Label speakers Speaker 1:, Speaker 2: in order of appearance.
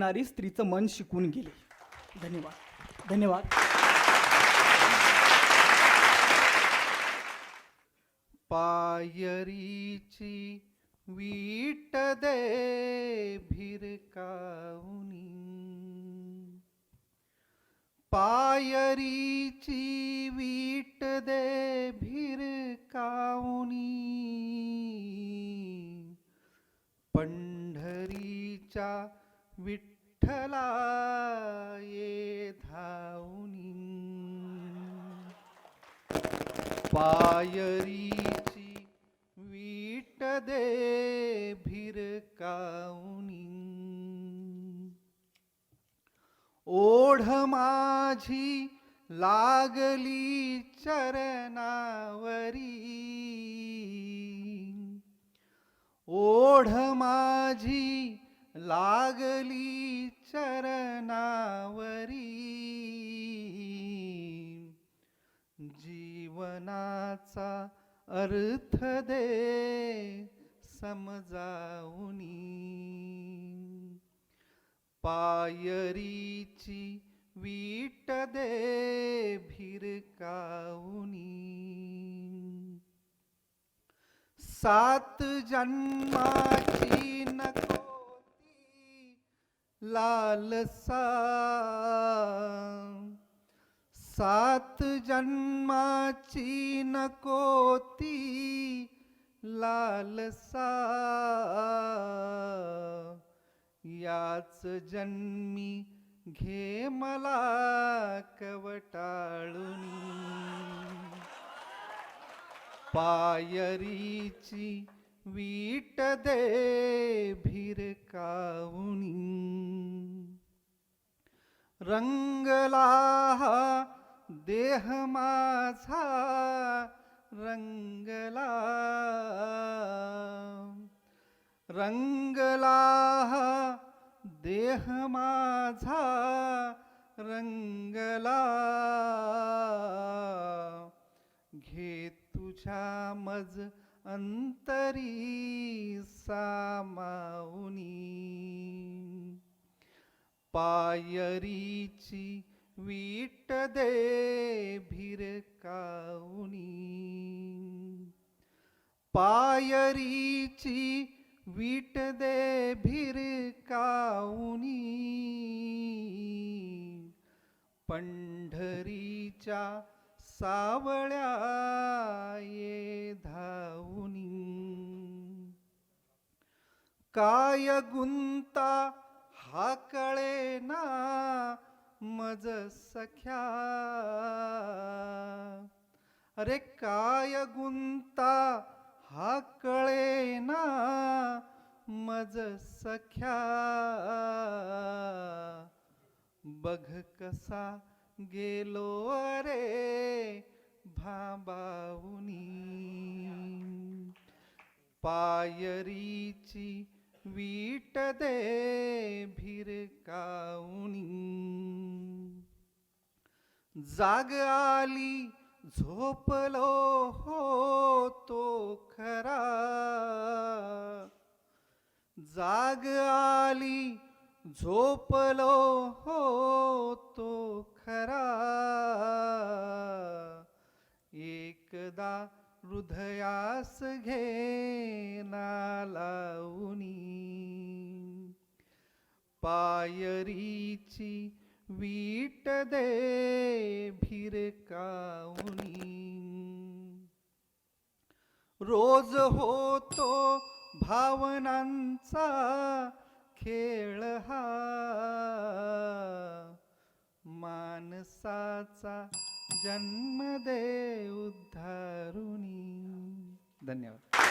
Speaker 1: नारी स्त्रीचं मन शिकून गेले. धन्यवाद. धन्यवाद.
Speaker 2: पायरीची वीट दे भिरकावनी पायरीची वीट दे भिरकावनी पंढरीच्या विट विठ्ठला ये धावनी पायरीची वीट दे भिरकावनी ओढ माझी लागली चरणावरी. ओढ माझी लागली चरणावरी. जीवनाचा अर्थ दे समजावनी. पायरीची वीट दे भिरकावनी. सात जन्माची नको लालसा। सात जन्माची नकोती लालसा। याच जन्मी घे मला कवटाळुनी। पायरीची वीट दे भिरकावणी रंगला हा देह माझा रंगला रंगला हा देह माझा रंगला घे तुझ्या मज अंतरी सामावनी. पायरीची वीट दे भिरकावनी पायरीची वीट दे भिरकावनी पंढरीच्या सावळ्या ये धावुनी. काय गुंता हा कळे ना मज सख्या. अरे काय गुंता हा कळे ना मज सख्या. बघ कसा गेलो अरे भाबावनी. पायरीची वीट दे भिरकावणी जाग आली झोपलो हो तो खरा. जाग आली झोपलो हो तो खरा. एकदा हृदयास घे लावणी. पायरीची वीट दे भिरकावणी. रोज होतो भावनांचा खेळ हा माणसाचा जन्म दे उद्धारुणी धन्यवाद.